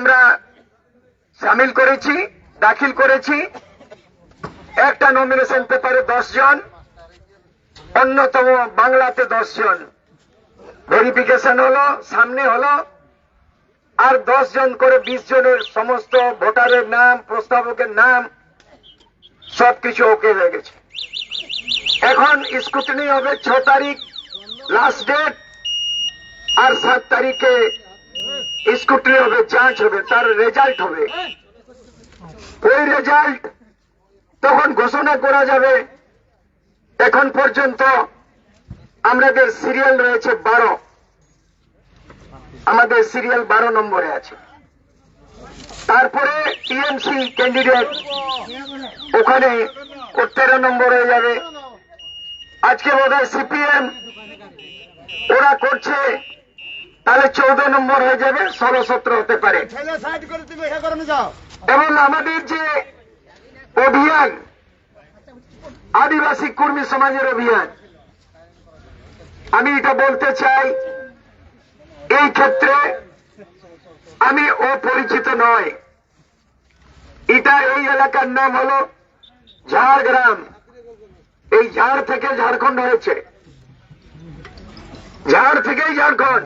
আমরা সামিল করেছি, দাখিল করেছি। একটা নমিনেশন পেপারে দশ জন, অন্যতম বাংলাতে দশ জন। ভেরিফিকেশন হলো, সামনে হলো, আর দশ জন করে বিশ জনের সমস্ত ভোটারের নাম, প্রস্তাবকের নাম, সবকিছু ওকে হয়ে গেছে। এখন স্কুটনি হবে ছ তারিখ লাস্ট ডেট আর সাত তারিখে স্কুটিনি হবে যাঞ্চ হবে, তার রেজাল্ট হবে। ওই রেজাল্ট তখন ঘোষণা করা যাবে, এখন পর্যন্ত আমাদের সিরিয়াল রয়েছে বারো। আমাদের সিরিয়াল বারো নম্বরে আছে। তারপরে টিএমসি ক্যান্ডিডেট ওখানে তেরো নম্বর হয়ে যাবে। আজকে বোধ সিপিএম ওরা করছে তাহলে চৌদ্দ নম্বর হয়ে যাবে ষোলো সতেরো হতে পারে। এবং আমাদের যে অভিযান আদিবাসী কর্মী সমাজের অভিযান আমি এটা বলতে চাই এই ক্ষেত্রে আমি অপরিচিত নয়। এটা এই এলাকার নাম হলো ঝাড়গ্রাম। এই ঝাড় থেকে ঝাড়খণ্ড হয়েছে। ঝাড় থেকেই ঝাড়খণ্ড।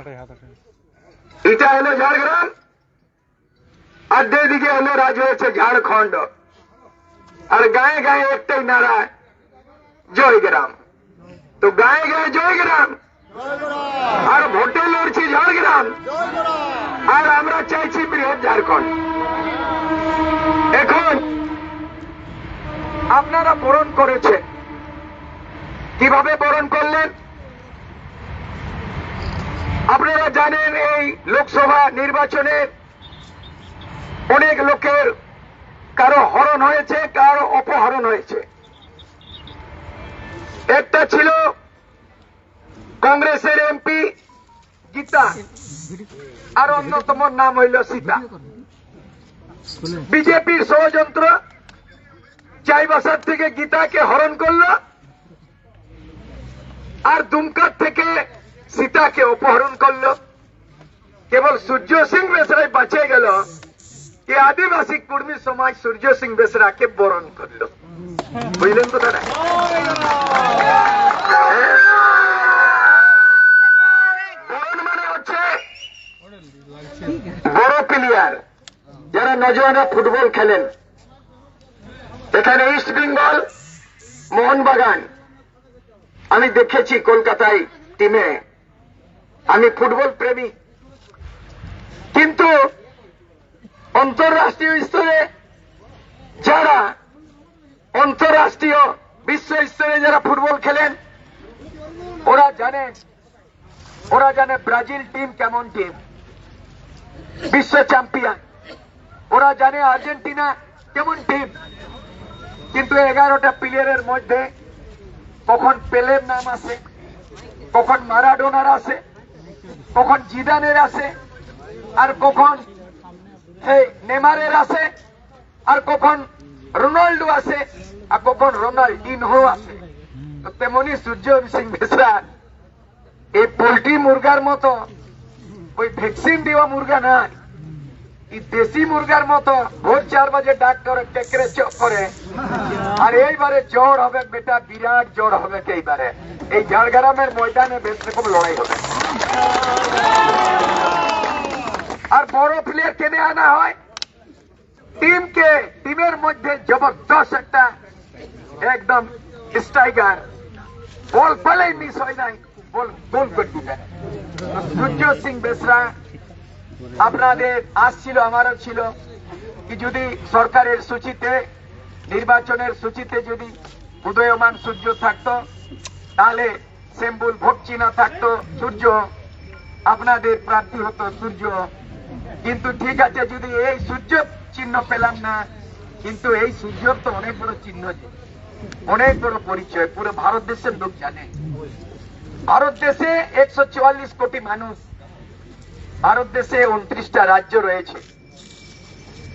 এটা হলো ঝাড়গ্রাম আর দিকে হলো রাজ হয়েছে ঝাড়খণ্ড আর গায়ে গায়ে একটাই নারা জয়গ্রাম তো গায়ে গায়ে জয়গ্রাম আর ভোটে লড়ছি ঝাড়গ্রাম আর আমরা চাইছি বৃহৎ ঝাড়খণ্ড এখন আপনারা বরণ করেছেন কীভাবে বরণ করলেন আপনারা জানেন এই লোকসভা নির্বাচনে অনেক লোকের কারও হরণ হয়েছে, কারও অপহরণ হয়েছে। একটা ছিল কংগ্রেসের এমপি গীতা, আর অন্যতম নাম হইল সীতা। বিজেপির ষড়যন্ত্র চাইবাসার থেকে গীতাকে হরণ করল, আর দুমকার থেকে সীতাকে অপহরণ করল। কেবল সূর্য সিং বেসরাই বাঁচে গেল। এই আদিবাসী কর্মী সমাজ সূর্য সিং বেসরাকে বরণ করল। বুঝলেন তো বরণ মানে বড় প্লেয়ার যারা নজওয়ানরা ফুটবল খেলেন। এখানে ইস্ট বেঙ্গল মোহনবাগান। আমি দেখেছি কলকাতায় টিমে আমি ফুটবল প্রেমী। কিন্তু অন্তর্রাষ্ট্রীয় স্তরে যারা অন্তর্রাষ্ট্রীয় বিশ্ব স্তরে যারা ফুটবল খেলেন, ওরা জানেন ওরা জানে ব্রাজিল টিম কেমন টিম। বিশ্ব চ্যাম্পিয়ন। ওরা জানে আর্জেন্টিনা কেমন টিম। কিন্তু এগারোটা প্লেয়ারের মধ্যে কখন পেলের নাম আসে কখন মারাডোনার আসে কখন জিদানের আসে আর কখন নেমারের আছে, আর কখন রোনাল্ডো আছে, আর কখন রোনাল্ডিনহো আছে। তেমনি সূর্য সিং বেসরা, এই পোল্ট্রি মুরগার মতো, ওই ভ্যাকসিন দেওয়া মুরগা নাই। দেশি মুরগার মতো ভোর চার বাজে ডাক করে টেকরে চোখ করে। আর এইবারে জ্বর হবে বেটা, বিরাট জ্বর হবে এইবারে। এই ঝাড়গ্রামের ময়দানে বেশ রকম লড়াই হবে। আর বড় প্লেয়ার কেনে আনা হয়? টিমকে, টিমের মধ্যে জবরদস্ত একটা একদম স্ট্রাইকার বল পেলেই মিস হয় নাই, বল গোল করে দিবেন সূর্য সিং বেসরা আপনাদের আসছিল আমারও ছিল কি যদি সরকারের সূচিতে, নির্বাচনের সূচিতে যদি উদয়মান সূর্য থাকতো, তাহলে সেম্বুল ভোট চিহ্ন থাকতো সূর্য, আপনাদের প্রার্থী হতো সূর্য। কিন্তু ঠিক আছে, যদি এই সূর্য চিহ্ন পেলাম না, কিন্তু এই সূর্যর তো অনেক বড় চিহ্ন যে অনেক বড় পরিচয়, পুরো ভারত দেশের লোক জানে। ভারত দেশে একশো চুয়াল্লিশ কোটি মানুষ ভারত দেশে উনত্রিশটা রাজ্য রয়েছে।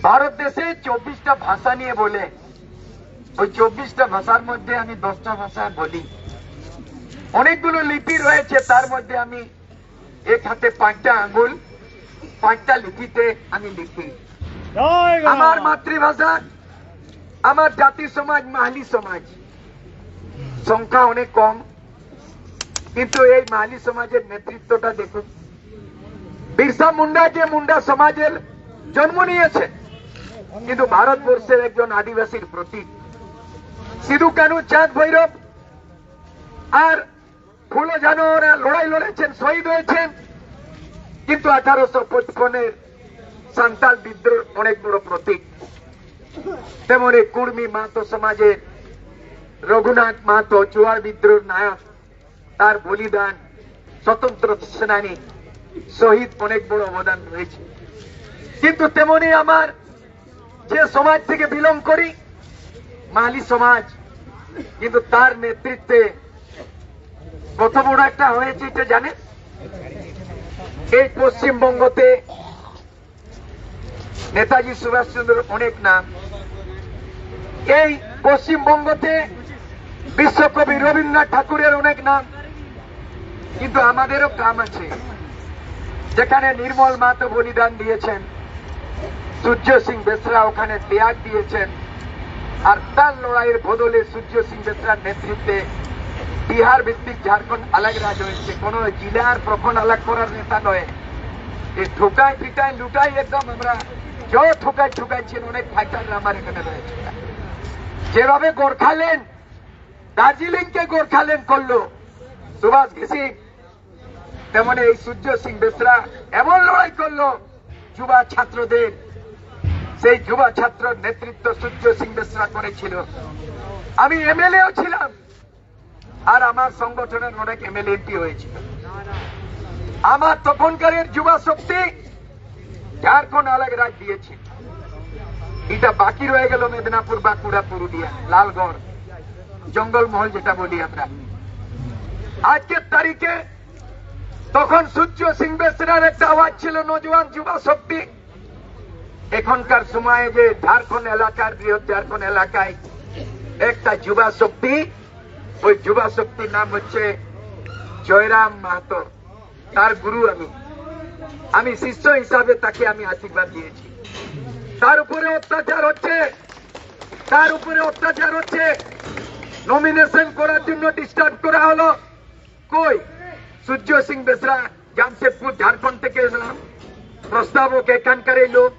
ভারত দেশে চব্বিশটা ভাষা নিয়ে বলে। ওই চব্বিশটা ভাষার মধ্যে আমি দশটা ভাষা বলি। অনেকগুলো লিপি রয়েছে, তার মধ্যে আমি এক হাতে পাঁচটা আঙ্গুল পাঁচটা লিপিতে আমি লিখি। আমার মাতৃভাষা আমার জাতি সমাজ, মাহালি সমাজ। সংখ্যা অনেক কম, কিন্তু এই মাহালি সমাজের নেতৃত্বটা দেখুন। বিরসা মুন্ডা যে মুন্ডা সমাজের জন্ম নিয়েছে, কিন্তু ভারতবর্ষের একজন আদিবাসীর প্রতীক। সিধু কানু, চাঁদ ভৈরব আর ফুলো জানো ওরা লড়াই লড়েছেন, শহীদ হয়েছেন। কিন্তু আঠারোশো পঁচপনের সান্তাল বিদ্রোহ অনেক বড় প্রতীক। তেমনি কুর্মী মাহাতো সমাজের রঘুনাথ মাহাতো চুয়ার বিদ্রোহ নায়ক, তার বলিদান স্বতন্ত্র সেনানী শহীদ অনেক বড় অবদান রয়েছে। কিন্তু তেমনি আমার যে সমাজ থেকে বিলং করি, মালি সমাজ, কিন্তু তার নেতৃত্বে কত বড় একটা হয়েছে এটা জানেন? এই পশ্চিমবঙ্গতে নেতাজি সুভাষচন্দ্র অনেক নাম। এই পশ্চিমবঙ্গতে বিশ্বকবি রবীন্দ্রনাথ ঠাকুরের অনেক নাম। কিন্তু আমাদেরও কাম আছে। যেখানে নির্মল মাতো বলিদান দিয়েছেন, সূর্য সিং বেসরা ওখানে ত্যাগ দিয়েছেন, আর তার লড়াইয়ের বদলে সূর্য সিং বেসরার নেতৃত্বে বিহার ভিত্তিক ঝাড়খণ্ড আলাগ রাজ হয়েছে কোন জেলার প্রখণ্ড আলাগ করার নেতা নয়। এই ঠোকাই পিটাই লুটাই একদম আমরা য ঠোকাই ঠুকাইছেন, অনেক ফাইটার আমার এখানে রয়েছে। যেভাবে গোর্খাল্যান্ড দার্জিলিং কে গোর্খাল্যান্ড করল, সুভাষ ঘিসি তেমন এই সূর্য সিং বেসরা এমন লড়াই করল যুবা ছাত্রদের। সেই যুবা ছাত্র নেতৃত্ব সূর্য সিং বেসরা করেছিল। আমি এমএলএও ছিলাম, আর আমার সংগঠনের অনেক এমএলএ এমপি হয়েছিল। আমার তখনকারের যুবা শক্তি ঝাড়খণ্ড আলাগ রাজ দিয়েছে। এটা বাকি রয়ে গেল মেদিনীপুর, বাঁকুড়া, পুরুলিয়া, লালগড়, জঙ্গলমহল যেটা বলি আমরা। আজকের তারিখে তখন সূর্য সিং বেসরার একটা আওয়াজ ছিল, নজওয়ান যুবা শক্তি। এখনকার সময়ে যে ঝাড়খণ্ড এলাকার বৃহৎ ঝাড়খণ্ড এলাকায় একটা যুবা শক্তি, ওই যুবা শক্তির নাম হচ্ছে জয়রাম মাহাতো। তার গুরু আমি। আমি শিষ্য হিসাবে তাকে আমি আশীর্বাদ দিয়েছি। তার উপরে অত্যাচার হচ্ছে। তার উপরে অত্যাচার হচ্ছে। নমিনেশন করার জন্য ডিস্টার্ব করা হলো। কই? সূর্য সিং বেসরা জামশেদপুর ঝাড়খণ্ড থেকে এলাম। প্রস্তাবক এখানকার এই লোক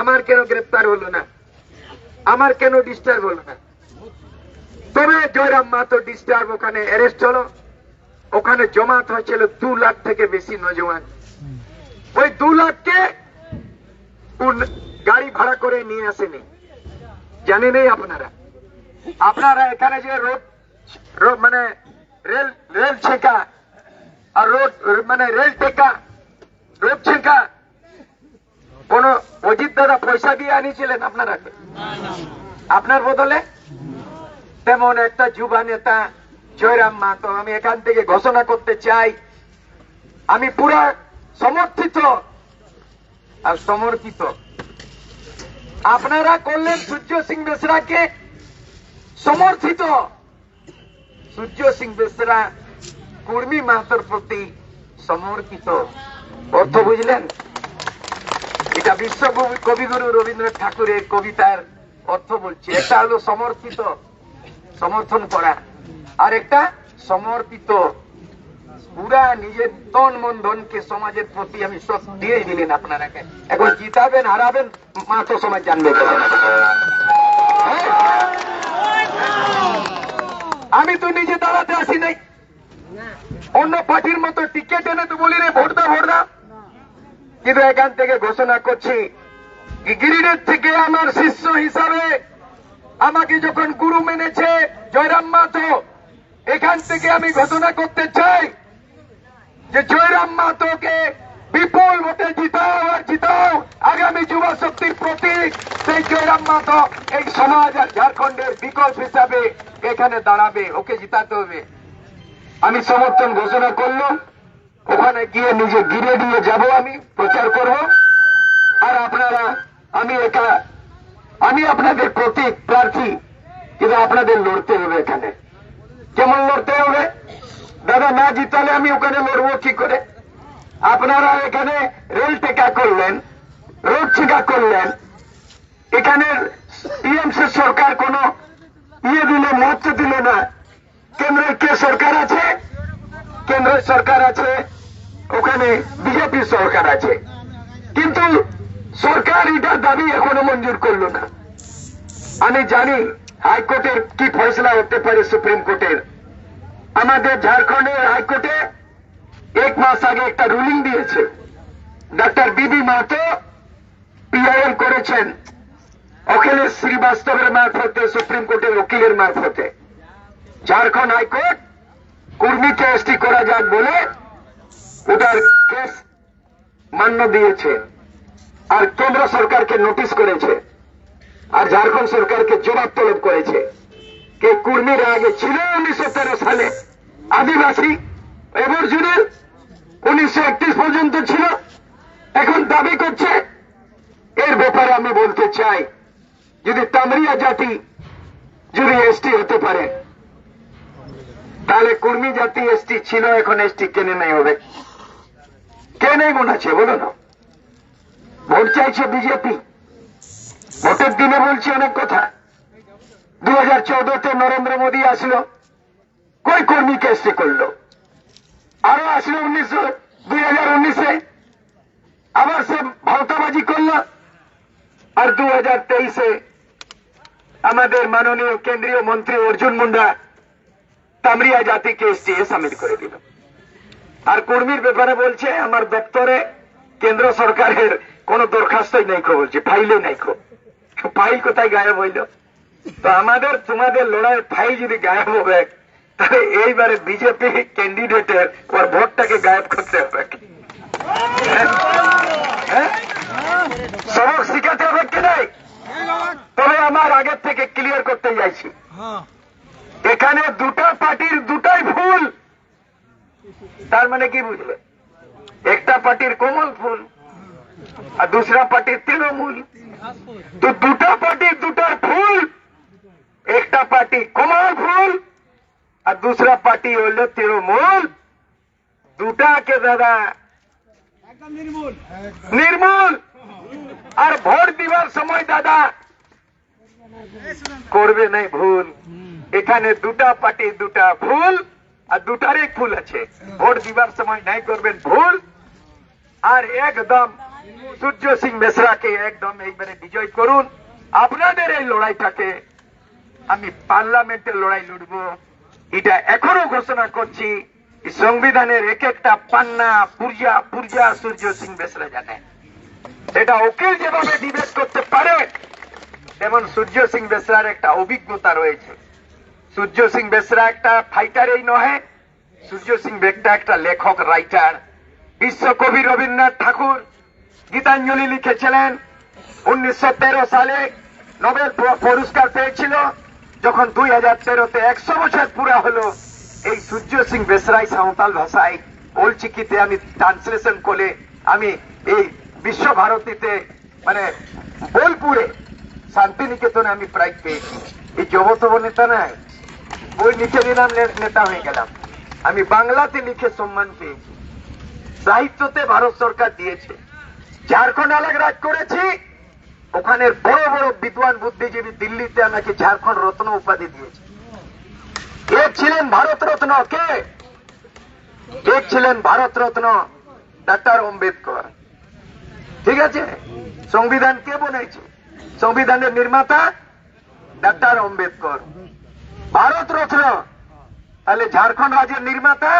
আমার কেন গ্রেপ্তার হলো না? আমার কেন ডিস্টার্ব হলো না? তবে জয়রাম মাহাতো ডিস্টার্ব ওখানে অ্যারেস্ট হলো। ওখানে জমাত হয়েছিল দু লাখ থেকে বেশি নজওয়ান। ওই দু লাখকে গাড়ি ভাড়া করে নিয়ে আসেনি। জানেনই আপনারা। আপনারা এখানে যে রোড মানে রেল রেল ছেঁকা আর রোড মানে রেল টেকা, রোড ছেঁকা। কোন অজিত দাদা পয়সা দিয়ে আনিছিলেন আপনারা আপনার বদলে? তেমন একটা যুবা নেতা, জয়রাম মাহাতো, আমি এখান থেকে ঘোষণা করতে চাই। আমি পুরা সমর্থিত আর সমর্পিত আপনারা করলেন সূর্য সিং বেসরাকে সমর্থিত। সূর্য সিং বেসরা কুর্মী মাহাতোর প্রতি সমর্পিত অর্থ বুঝলেন? এটা বিশ্ব কবি- কবিগুরু রবীন্দ্রনাথ ঠাকুরের কবিতার অর্থ বলছে। একটা হলো সমর্পিত, সমর্থন করা। আর একটা সমর্পিত। পুরা নিজের তন মন ধনকে সমাজের প্রতি আমি সব দিয়ে দিলেন আপনারাকে। এখন জিতাবেন, হারাবেন মাতো সমাজ জানবে? আমি তো নিজে দাঁড়াতে আসি নাই। অন্য পার্টির মতো টিকিট এনে তো বলি রে, ভোট দাও ভোট দাও। কিন্তু এখান থেকে ঘোষণা করছি গিরিডের থেকে আমার শিষ্য হিসাবে আমাকে যখন গুরু মেনেছে, জয়রাম মাথো এখান থেকে আমি ঘোষণা করতে চাই যে জয়রাম মাথোকে বিপুল ভোটে জিতাও আর জিতাও আগামী যুবা শক্তির প্রতীক। সেই জয়রাম মাথো এই সমাজ আর ঝাড়খণ্ডের বিকল্প হিসাবে এখানে দাঁড়াবে, ওকে জিতাতে হবে। আমি সমর্থন ঘোষণা করলাম। ওখানে গিয়ে নিজে গিরে দিয়ে যাব আমি, প্রচার করব। আর আপনারা, আমি একা আমি আপনাদের প্রতীক প্রার্থী, কিন্তু আপনাদের লড়তে হবে এখানে। কেমন লড়তে হবে? দাদা, না জিতালে আমি ওখানে লড়বো কি করে? আপনারা এখানে রেল টেকা করলেন, রোড ঠিকা করলেন। এখানের টিএমসি সরকার কোন ইয়ে দিল মত দিল না। কেন্দ্রের কে সরকার আছে? কেন্দ্রের সরকার আছে, ওখানে বিজেপি সরকার আছে। কিন্তু সরকার এটার দাবি এখনও মঞ্জুর করল না। আমি জানি হাইকোর্টের কি ফয়সলা হতে পারে সুপ্রিম কোর্টের। আমাদের ঝাড়খণ্ডের হাইকোর্টে এক মাস আগে একটা রুলিং দিয়েছে। ডক্টর বিবি মাহাতো পিআইএল করেছেন। অখিলেশ শ্রীবাস্তবের মারফতে, সুপ্রিম কোর্টের উকিলের মারফতে। ঝাড়খণ্ড হাইকোর্ট কুর্মীকে এসটি করা যাক বলে ওটার কেস মান্য দিয়েছে। আর কেন্দ্র সরকারকে নোটিশ করেছে। আর ঝাড়খণ্ড সরকারকে জবাব তলব করেছে। কে কুর্মীরা আগে ছিল উনিশশো তেরো সালে আদিবাসী এবর্জুনের উনিশশো একত্রিশ পর্যন্ত ছিল, এখন দাবি করছে, এর ব্যাপারে আমি বলতে চাই, যদি তামরিয়া জাতি যদি এসটি হতে পারে তাহলে কুর্মী জাতি এসটি ছিল, এখন এসটি কেনে নেই হবে। কে নেই আছে বলো না। ভোট চাইছে বিজেপি। ভোটের দিনে বলছি অনেক কথা। দু হাজার চৌদ্দতে নরেন্দ্র মোদী আসলো। কই কর্মীকে এসটি করল? আরও আসলো উনিশশো দুই হাজার উনিশে। আবার সে ভাওতাবাজি করল। আর দু হাজার তেইশে আমাদের মাননীয় কেন্দ্রীয় মন্ত্রী অর্জুন মুন্ডা তামরিয়া জাতিকে এসটি সামিল করে দিল। আর কর্মীর ব্যাপারে বলছে, আমার দপ্তরে কেন্দ্র সরকারের কোন দরখাস্তই নাই খো বলছে ফাইলে নাই খো ফাইল কোথায় গায়েব হইল? তো আমাদের, তোমাদের লড়াইয়ের ফাইল যদি গায়েব হবে, তাহলে এইবারে বিজেপি ক্যান্ডিডেটের ওর ভোটটাকে গায়েব করতে হবে হ্যাঁ? হ্যাঁ? সবক শিখাতে হবে কি নাই? তবে আমার আগের থেকে ক্লিয়ার করতে যাইছি এখানে দুটো পার্টির দুটাই ফুল। তার মানে কি বুঝলে? একটা পার্টির কোমল ফুল আর দুসরা পার্টির তৃণমূল। তো দুটো পার্টির দুটার ফুল একটা পার্টি কোমল ফুল আর দুসরা পার্টি হইল তৃণমূল। দুটাকে দাদা নির্মূল। আর ভোট দিবার সময় দাদা করবে নাই ভুল। এখানে দুটা পার্টি দুটা ভুল আর দুটারই ফুল আছে। ভোট দিবার সময় নাই করবেন ভুল। আর একদম সূর্য সিং মেসরাকে একদম এইবারে বিজয় করুন। আপনাদের এই লড়াইটাকে আমি পার্লামেন্টের লড়াই লড়ব। এটা এখনও ঘোষণা করছি সংবিধানের এক একটা পান্না পূর্জা পূর্জা সূর্য সিং বেসরা জানে। এটা উকিল যেভাবে ডিবেট করতে পারে, তেমন সূর্য সিং বেসরার একটা অভিজ্ঞতা রয়েছে। সূর্য সিং বেসরা একটা ফাইটারই নহে। সূর্য সিং বেগটা একটা লেখক রাইটার বিশ্বকবি রবীন্দ্রনাথ ঠাকুর গীতাঞ্জলি লিখেছিলেন। উনিশশো তেরো সালে নোবেল পুরস্কার পেয়েছিল, যখন দুই হাজার তেরোতে একশো বছর পুরা হলো। এই সূর্য সিং বেসরাই সাঁওতাল ভাষায় ওলচিকিতে আমি ট্রান্সলেশন করে আমি এই বিশ্বভারতীতে মানে বোলপুরে শান্তিনিকেতনে আমি প্রাইজ পেয়েছি। এই জবতব নেতা নাই। বই লিখে দিলাম নেতা হয়ে গেলাম। আমি বাংলাতে লিখে সম্মান পেয়েছি। সাহিত্যতে ভারত সরকার দিয়েছে। ঝাড়খণ্ড আলাগ রাজ করেছি। ওখানে বড় বড় বিদ্বান বুদ্ধিজীবী দিল্লিতে আমাকে ঝাড়খণ্ড রত্ন উপাধি দিয়েছে। এক ছিলেন ভারত রত্ন? কে? এক ছিলেন ভারত রত্ন? ডাক্তার আম্বেদকর। ঠিক আছে? সংবিধান কে বনেছে সংবিধানের নির্মাতা ডাক্তার আম্বেদকর। ভারত রত্ন। তাহলে ঝাড়খণ্ড রাজ্যের নির্মাতা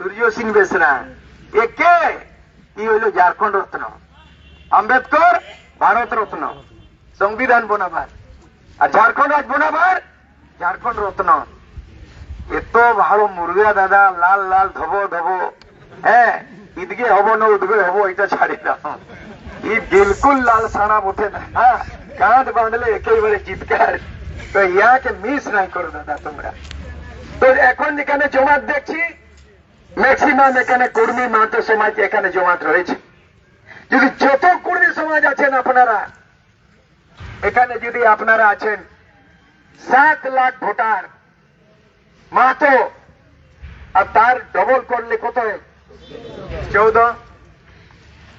সূর্য সিং বেসরা। এ কে? কি হইল ঝাড়খণ্ড রত্ন? আম্বেদকর ভারত রত্ন। সংবিধান বনাবার আর ঝাড়খণ্ড রাজ বনাবার ঝাড়খণ্ড রত্ন। এত ভালো মুরগা দাদা, লাল লাল ধব ধব। হ্যাঁ ঈদগে হব না উদগে হব এটা ছাড়ি দাও। ই বিলকুল লাল সানা ওঠে না। হ্যাঁ কাঁধ বাঁধলে একেবারে চিৎকার। তো ইয়াকে মিস নাই করো দাদা তোমরা। তো এখন যেখানে জমাত দেখছি। ম্যাক্সিমাম এখানে কর্মী মাহাতো সমাজ এখানে জমাত রয়েছে। যদি যত কর্মী সমাজ আছেন আপনারা, এখানে যদি আপনারা আছেন, সাত লাখ ভোটার মাহাতো আর তার ডবল করলে কত? চৌদ্দ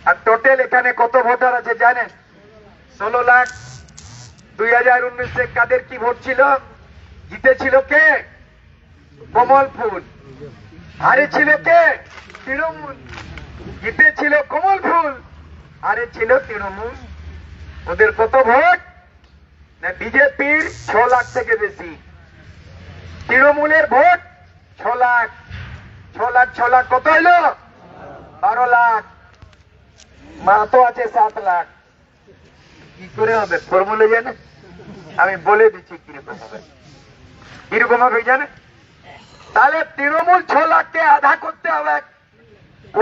আর টোটাল এখানে কত ভোটার আছে জানেন? ষোলো লাখ কাদের কি ভোট ছিল? জিতেছিল কে? কমল ফুল। হারে ছিল কে? তৃণমূল। জিতেছিল কমল ফুল। তৃণমূল। ওদের কত ভোট? না, বিজেপির ছ লাখ থেকে বেশি। তৃণমূলের ভোট ছ লাখ। ছ লাখ ছ লাখ কত হইল? বারো লাখ। মাতো আছে সাত লাখ। কি করে হবে? ফর্মুলা জানে? আমি বলে দিচ্ছি কীরকম হবে। কীরকম হবে জানে? তাহলে তৃণমূল ছ লাখকে আধা করতে হবে।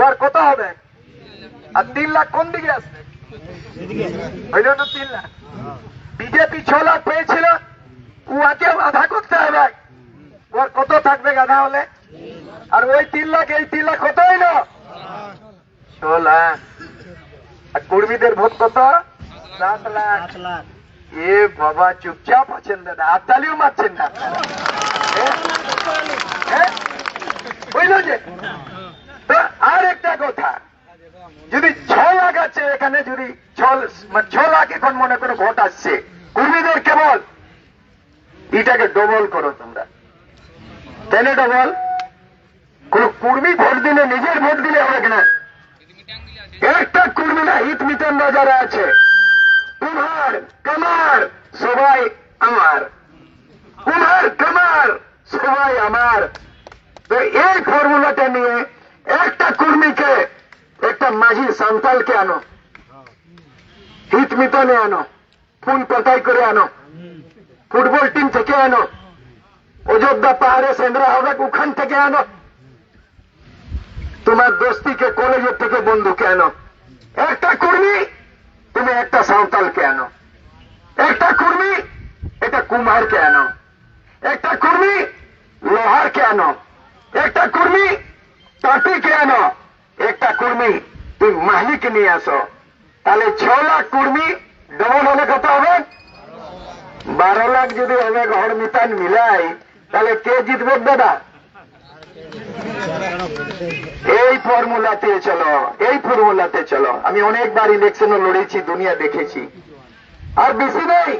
ওর কত হবে? আর তিন লাখ কোন দিকে আসবে হইল না তিন লাখ। বিজেপি ছ লাখ পেয়েছিল, উহাকে আধা করতে হবে। ওর কত থাকবে গাধা হলে? আর ওই তিন লাখ, এই তিন লাখ কত হইল? ছ লাখ। আর কর্মীদের ভোট কত? সাত লাখ এ বাবা চুপচাপ আছেন দাদা হাততালিও মারছেন না? বুঝলো যে তো আর একটা কথা যদি ছ লাখ আছে এখানে যদি ছ লাখ এখন মনে করো ভোট আসছে কর্মীদের কেবল এটাকে ডবল করো তোমরা কেন ডবল কোন কর্মী ভোট দিলে নিজের ভোট দিলে হবে কিনা একটা কর্মী না হিত মিটার যারা আছে কুমার কামার সবাই আমার কুমার কামার সবাই আমার তো এই ফর্মুলাটা নিয়ে একটা কর্মীকে একটা মাঝি সান্তালকে আনো। হিত মিটনে আনো। ফুল পাতাই করে আনো। ফুটবল টিম থেকে আনো। অযোধ্যা পাহাড়ে সেন্দ্রা হবে ওখান থেকে আনো। তোমার দোস্তিকে কলেজের থেকে বন্ধুকে আনো। একটা কর্মী, তুমি একটা সাঁওতালকে আনো। একটা কর্মী এটা কুমারকে আনো। একটা কর্মী, লোহারকে আনো। একটা কর্মী, তাঁতিকে আনো। একটা কর্মী তুমি মাহলিকে নিয়ে আসো। তাহলে ছ লাখ কর্মী ডবল হলে কত হবে? বারো লাখ যদি হবে ঘর মিতান মিলাই, তাহলে কে জিতবে দাদা? এই ফর্মুলাতে চলো, এই ফর্মুলাতে চলো। আমি অনেকবার ইলেকশনে লড়েছি, দুনিয়া দেখেছি। আর বেশি নেই,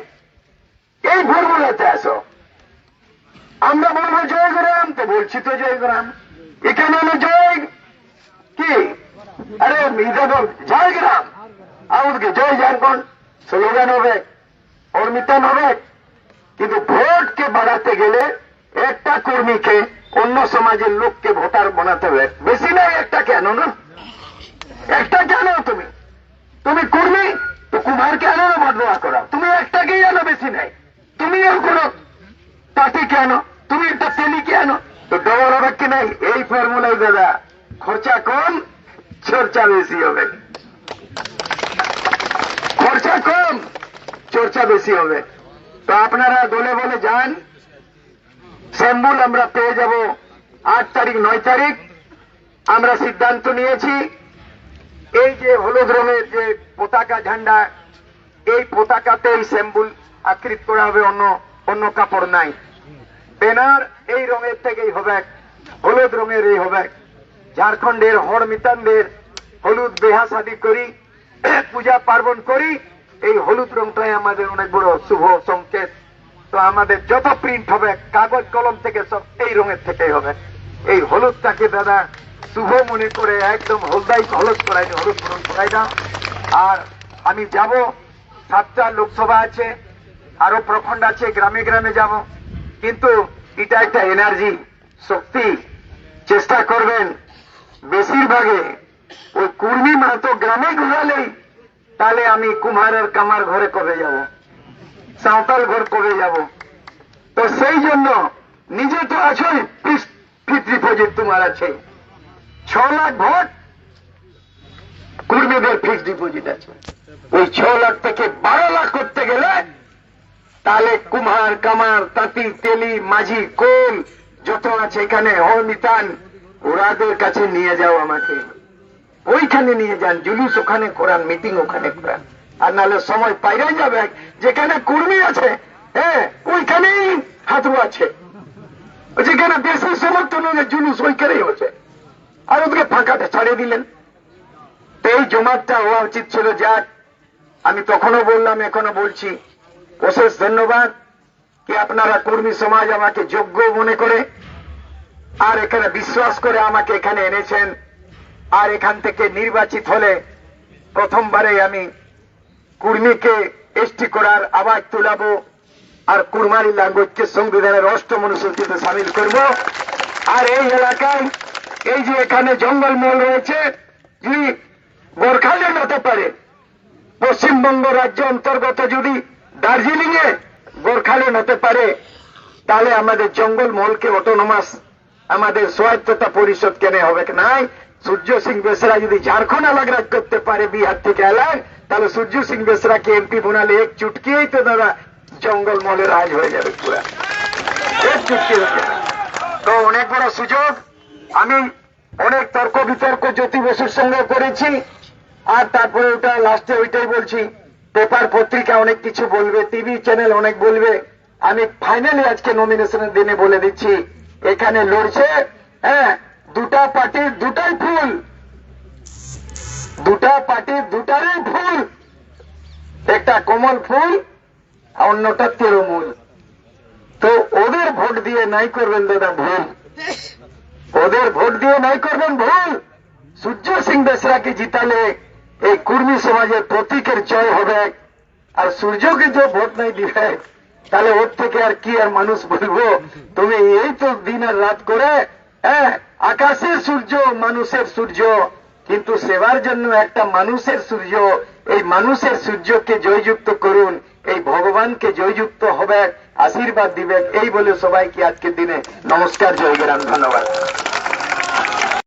এই ফর্মুলাতে আসো। আমরা বলব জয়গ্রাম তো বলছি তো জয়গ্রাম এখানে হলো জয়, কি? আরে মিজান জয়গ্রাম আমাদেরকে জয় ঝাড়খণ্ড স্লোগান হবে অর্মিতান হবে। কিন্তু ভোটকে বাড়াতে গেলে একটা কর্মীকে অন্য সমাজের লোককে ভোটার বানাতে হবে। বেশি নয় একটা কেন, না? একটা কেন তুমি? তুমি কর্মী, তো কুমারকে আনো না দেওয়া করা। তুমি একটাকেই আনো বেশি নাই। তুমিও করো পার্টিকে আনো তুমি একটা তেলিকে আনো তো ডবল হবে কি নাই? এই ফর্মুলাই দাদা। খরচা কম চর্চা বেশি হবে। খরচা কম, চর্চা বেশি হবে। তো আপনারা দলে বলে যান। শ্যাম্বুল, আমরা পেয়ে যাব আট তারিখ, নয় তারিখ। আমরা সিদ্ধান্ত নিয়েছি। এই যে হলুদ রঙের যে পতাকা ঝান্ডা, এই পতাকাতেই শ্যাম্বুল আকৃত করা হবে, অন্য অন্য কাপড় নাই। ব্যানার এই রঙের থেকেই হবে হলুদ রঙের এই হবে ঝাড়খণ্ডের হর মিতানদের হলুদ বেহা শাদি করি, পূজা পার্বণ করি, এই হলুদ রংটাই আমাদের অনেক বড় শুভ সংকেত। তো আমাদের যত প্রিন্ট হবে, কাগজ কলম থেকে সব এই রঙের থেকেই হবে। এই হলুদটাকে দাদা শুভ মনে করে একদম হলদাই হলুদ করাই হলুদ পূরণ করাই দাও। আর আমি যাব, সাতটা লোকসভা আছে, আরও প্রখণ্ড আছে, গ্রামে গ্রামে যাব। কিন্তু এটা একটা এনার্জি শক্তি। চেষ্টা করবেন। বেশিরভাগে ওই কুর্মি মাহাতো গ্রামে ঘুরালেই তাহলে আমি কুমারের কামার ঘরে কবে যাব? সাঁওতাল ঘর কবে যাব? তো সেই জন্য নিজে তো ফিক্সড ডিপোজিট তোমার আছে। ছ লাখ ভোট কর্মীদের ফিক্সড ডিপোজিট আছে। ওই ছ লাখ থেকে বারো লাখ করতে গেলে তাহলে কুমার, কামার, তাঁতি, তেলি, মাঝি, কোল, যত আছে এখানে অমিতান ওরাদের কাছে নিয়ে যাও আমাকে। ওইখানে নিয়ে যান, জুলুস ওখানে করান, মিটিং ওখানে করান। আর নাহলে সময় পাইরে যাবে, যেখানে কর্মী আছে হ্যাঁ ওইখানেই হাতু আছে। যেখানে দেশের সমর্থন হলে জুলুস ওইখানেই হচ্ছে। আর ওদেরকে ফাঁকাতে ছাড়িয়ে দিলেন। এই জমাতটা হওয়া উচিত ছিল, যাক, আমি তখনও বললাম এখনও বলছি। অশেষ ধন্যবাদ। কি আপনারা কর্মী সমাজ আমাকে যোগ্য মনে করে আর এখানে বিশ্বাস করে আমাকে এখানে এনেছেন। আর এখান থেকে নির্বাচিত হলে প্রথমবারে আমি কুর্মীকে এসটি করার আওয়াজ তোলাবো আর কুরমারি ল্যাঙ্গুয়েজকে সংবিধানের অষ্টম অনুসূচিতে সামিল করব। আর এই এলাকায়, এই যে এখানে জঙ্গলমহল রয়েছে যদি গোর্খাল্যান্ড হতে পারে। পশ্চিমবঙ্গ রাজ্য অন্তর্গত যদি দার্জিলিং এ গোর্খাল্যান্ড হতে পারে, তাহলে আমাদের জঙ্গলমহলকে অটোনোমাস আমাদের স্বায়ত্ততা পরিষদ কেন হবে নাই? সূর্য সিং বেসরা যদি ঝাড়খণ্ড আলাগ রাজ করতে পারে বিহার থেকে আলাগ তাহলে সূর্য সিং বেসরাকে এমপি বানালে এক চুটকিয়েই তো দাদা জঙ্গলমহলে রাজ হয়ে যাবে পুরা। এক চুটকি তো অনেক বড় সুযোগ। আমি অনেক তর্ক বিতর্ক জ্যোতি বসুর সঙ্গে করেছি। আর তারপরে ওটা লাস্টে ওইটাই বলছি। পেপার পত্রিকা অনেক কিছু বলবে, টিভি চ্যানেল অনেক বলবে। আমি ফাইনালি আজকে নমিনেশনের দিনে বলে দিচ্ছি। এখানে লড়ছে হ্যাঁ দুটা পার্টির দুটাই ফুল দুটা পার্টির দুটারই ফুল একটা কমল ফুল অন্যটা তৃণমূল। তো ওদের ভোট দিয়ে নাই করবেন দাদা ভুল। ওদের ভোট দিয়ে নাই করবেন ভুল। সূর্য সিং বেসরাকে জিতালে এই কুর্মী সমাজের প্রতীকের জয় হবে। আর সূর্যকে যে ভোট নাই দিবে তাহলে ওর থেকে আর কি আর মানুষ বলব? তুমি এই তো দিন আর রাত করে হ্যাঁ আকাশের সূর্য মানুষের সূর্য, কিন্তু সেবার জন্য একটা মানুষের সূর্য, এই মানুষের সূর্যকে জয়যুক্ত করুন, এই ভগবানকে জয়যুক্ত হবে আশীর্বাদ দিবেন এই বলে সবাইকে আজকের দিনে নমস্কার, জয় গ্রাম ধন্যবাদ।